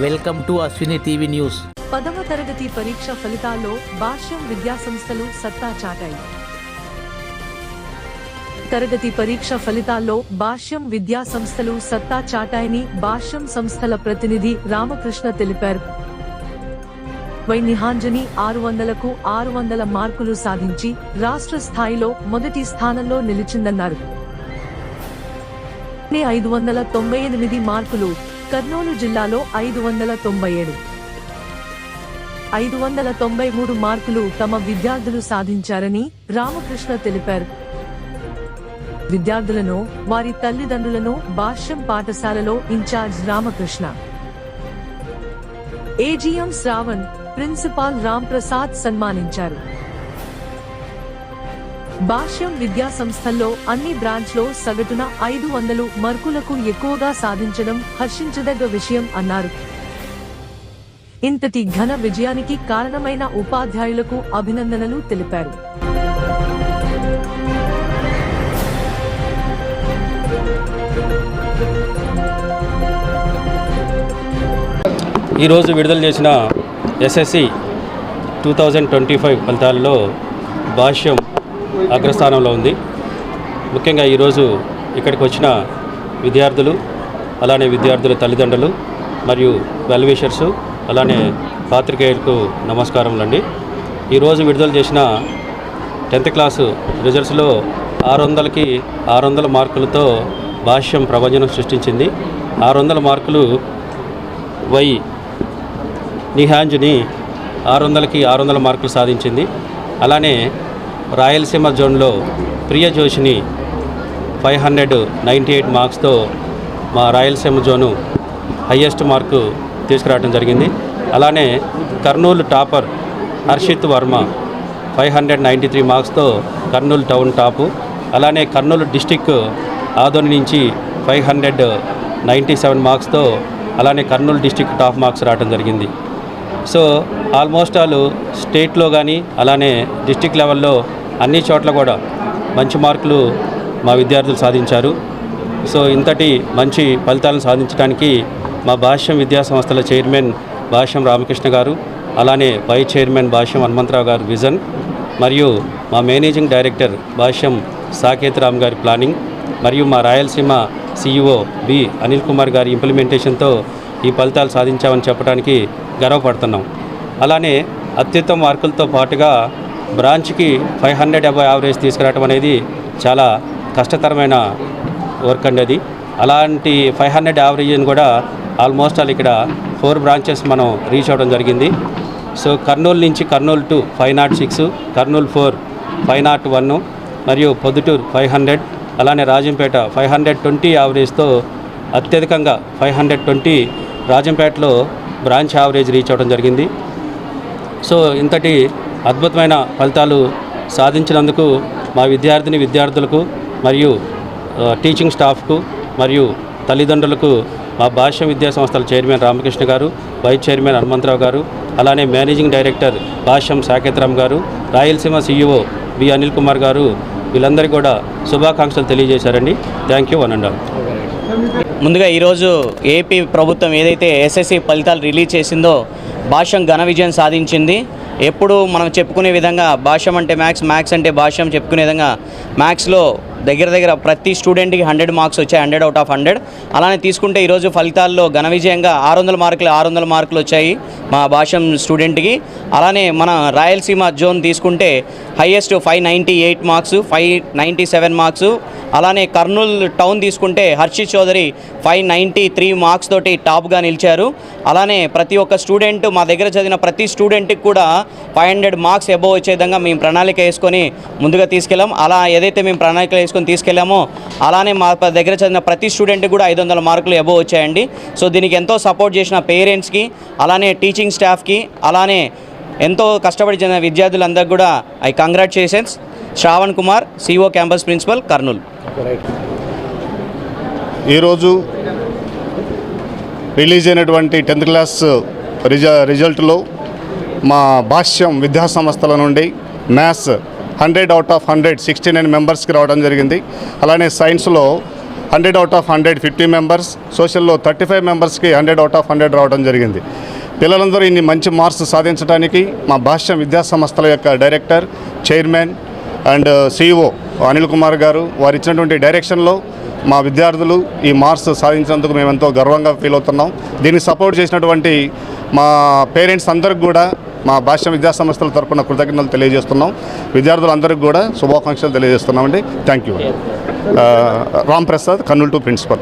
Welcome to Ashwini TV news. పదవ తరగతి పరీక్ష ఫలితాల్లో భాష్యం విద్యా సంస్థలు సత్తా చాటాయి. తరగతి పరీక్ష ఫలితాల్లో భాష్యం విద్యా సంస్థలు సత్తా చాటాయని భాష్యం సంస్థల ప్రతినిధి రామకృష్ణ తెలిపారు. వై నిహాంజని ఆరు వందలకు ఆరు వందల మార్కులు సాధించి రాష్ట్ర స్థాయిలో మొదటి స్థానంలో నిలిచిందన్నారు. ఐదు వందల తొంభై ఎనిమిది మార్కులు కర్నూలు జిల్లాలో ఐదు వందల తొంభై ఏడు. ఐదు వందల తొంభై మూడు మార్కులు తమ విద్యార్థులు సాధించారని రామకృష్ణ తెలిపారు. విద్యార్థులను వారి తల్లిదండ్రులను భాష్యం పాఠశాలలో incharge Ramakrishna. AGM Shravan principal Ram Prasad సన్మానించారు. భాష్యం విద్యా సంస్థల్లో అన్ని బ్రాంచ్లో సగటున ఐదు వందలు మార్కులకు ఎక్కువగా సాధించడం హర్షించదగ్గ విషయం అన్నారు. ఇంతటి ఘన విజయానికి కారణమైన ఉపాధ్యాయులకు అభినందనలు తెలిపారు. ఈరోజు విడుదల చేసిన SSC two thousand twenty five ఫలితాల్లో భాష్యం అగ్రస్థానంలో ఉంది. ముఖ్యంగా ఈరోజు ఇక్కడికి వచ్చిన విద్యార్థులు అలానే విద్యార్థుల తల్లిదండ్రులు మరియు వెల్విషర్సు అలానే పాత్రికేయులకు నమస్కారములండి ఈరోజు విడుదల చేసిన టెన్త్ క్లాసు రిజల్ట్స్లో ఆరు వందలకి ఆరు వందల మార్కులతో భాష్యం ప్రభంజనం సృష్టించింది. ఆరు వందల మార్కులు వై నిహాంజ్ని ఆరు వందలకి ఆరు వందల మార్కులు సాధించింది. అలానే రాయలసీమ జోన్లో ప్రియ జోషిని ఫైవ్ హండ్రెడ్ నైంటీ ఎయిట్ మార్క్స్తో మా రాయలసీమ జోను హయ్యెస్ట్ మార్కు తీసుకురావడం జరిగింది. అలానే Kurnool topper Harshit Varma five hundred ninety three మార్క్స్తో Kurnool town top. అలానే కర్నూలు డిస్టిక్ ఆదోని నుంచి ఫైవ్ హండ్రెడ్ నైంటీ సెవెన్ మార్క్స్తో అలానే కర్నూలు డిస్టిక్ టాప్ మార్క్స్ రావడం జరిగింది. సో ఆల్మోస్ట్ ఆల్ స్టేట్లో కానీ అలానే డిస్టిక్ లెవెల్లో అన్ని చోట్ల కూడా మంచి మార్కులు మా విద్యార్థులు సాధించారు. సో ఇంతటి మంచి ఫలితాలను సాధించడానికి మా భాష్యం విద్యా సంస్థల చైర్మన్ భాష్యం రామకృష్ణ గారు అలానే వైస్ చైర్మన్ భాష్యం హనుమంతరావు గారు విజన్ మరియు మా మేనేజింగ్ డైరెక్టర్ భాష్యం సాకేత్ రామ్ గారి ప్లానింగ్ మరియు మా రాయలసీమ సీఈఓ బి అనిల్ కుమార్ గారి ఇంప్లిమెంటేషన్తో ఈ ఫలితాలు సాధించామని చెప్పడానికి గర్వపడుతున్నాం. అలానే అత్యుత్తమ మార్కులతో పాటుగా బ్రాంచ్కి ఫైవ్ హండ్రెడ్ డెబ్బై యావరేజ్ తీసుకురావడం అనేది చాలా కష్టతరమైన వర్క్ అండి అది. అలాంటి ఫైవ్ హండ్రెడ్ యావరేజ్ని కూడా ఆల్మోస్ట్ ఆల్ ఇక్కడ ఫోర్ బ్రాంచెస్ మనం రీచ్ అవ్వడం జరిగింది. సో కర్నూలు నుంచి Kurnool two five not six Kurnool four five not one మరియు పొద్దుటూరు ఫైవ్ హండ్రెడ్ అలానే రాజంపేట ఫైవ్ హండ్రెడ్ ట్వంటీ యావరేజ్తో అత్యధికంగా ఫైవ్ హండ్రెడ్ ట్వంటీ రాజంపేటలో బ్రాంచ్ యావరేజ్ రీచ్ అవ్వడం జరిగింది. సో ఇంతటి అద్భుతమైన ఫలితాలు సాధించినందుకు మా విద్యార్థిని విద్యార్థులకు మరియు టీచింగ్ స్టాఫ్కు మరియు తల్లిదండ్రులకు మా భాష్య విద్యా సంస్థల చైర్మన్ రామకృష్ణ గారు వైస్ చైర్మన్ హనుమంతరావు గారు అలానే మేనేజింగ్ డైరెక్టర్ భాష్యం సాకేతరామ్ గారు రాయలసీమ సీఈఓ బి అనిల్ కుమార్ గారు వీళ్ళందరికీ కూడా శుభాకాంక్షలు తెలియజేశారండి. Thank you one and all. ముందుగా ఈరోజు ఏపీ ప్రభుత్వం ఏదైతే ఎస్ఎస్సి ఫలితాలు రిలీజ్ చేసిందో భాష్యం ఘన విజయం సాధించింది. ఎప్పుడు మనం చెప్పుకునే విధంగా భాష్యం అంటే మ్యాథ్స్ మ్యాథ్స్ అంటే భాష్యం చెప్పుకునే విధంగా మ్యాథ్స్లో దగ్గర దగ్గర ప్రతి స్టూడెంట్కి హండ్రెడ్ మార్క్స్ వచ్చాయి హండ్రెడ్ అవుట్ ఆఫ్ హండ్రెడ్. అలానే తీసుకుంటే ఈరోజు ఫలితాల్లో ఘన విజయంగా ఆరు వందల మార్కులు ఆరు వందల మార్కులు వచ్చాయి మా భాష్యం స్టూడెంట్కి. అలానే మన రాయలసీమ జోన్ తీసుకుంటే highest five ninety eight marks five ninety seven marks అలానే కర్నూలు టౌన్ తీసుకుంటే Harshit Chowdary five ninety three marks తోటి టాప్గా నిలిచారు. అలానే ప్రతి ఒక్క స్టూడెంట్ మా దగ్గర చదివిన ప్రతి స్టూడెంట్కి కూడా ఫైవ్ హండ్రెడ్ మార్క్స్ ఎబో వచ్చే విధంగా మేము ప్రణాళిక వేసుకొని ముందుగా తీసుకెళ్ళాం. అలా ఏదైతే మేము ప్రణాళిక వేసుకొని తీసుకెళ్ళామో అలానే మా దగ్గర చదివిన ప్రతి స్టూడెంట్కి కూడా ఐదు వందల మార్కులు ఎబో వచ్చాయండి. సో దీనికి ఎంతో సపోర్ట్ చేసిన పేరెంట్స్కి అలానే టీచింగ్ స్టాఫ్కి అలానే ఎంతో కష్టపడి చెందిన విద్యార్థులందరికీ కూడా I congratulations. Shravan Kumar CO campus principal Kurnool. ఈరోజు రిలీజ్ అయినటువంటి టెన్త్ క్లాస్ రిజ రిజల్ట్లో మా భాష్యం విద్యా సంస్థల నుండి maths hundred out of hundred sixty nine మెంబర్స్కి రావడం జరిగింది. అలానే సైన్స్లో hundred out of hundred fifty members సోషల్లో thirty five మెంబర్స్కి హండ్రెడ్ అవుట్ ఆఫ్ హండ్రెడ్ రావడం జరిగింది. పిల్లలందరూ ఇన్ని మంచి మార్క్స్ సాధించడానికి మా భాష్యం విద్యా సంస్థల యొక్క director chairman and CEO Anil Kumar గారు వారు ఇచ్చినటువంటి డైరెక్షన్లో మా విద్యార్థులు ఈ మార్క్స్ సాధించినందుకు మేము ఎంతో గర్వంగా ఫీల్ అవుతున్నాం. దీన్ని సపోర్ట్ చేసినటువంటి మా పేరెంట్స్ అందరికి కూడా మా భాష్య విద్యా సంస్థల తరపున కృతజ్ఞతలు తెలియజేస్తున్నాం. విద్యార్థులందరికీ కూడా శుభాకాంక్షలు తెలియజేస్తున్నామండి. Thank you. Ram Prasad Kurnool two principal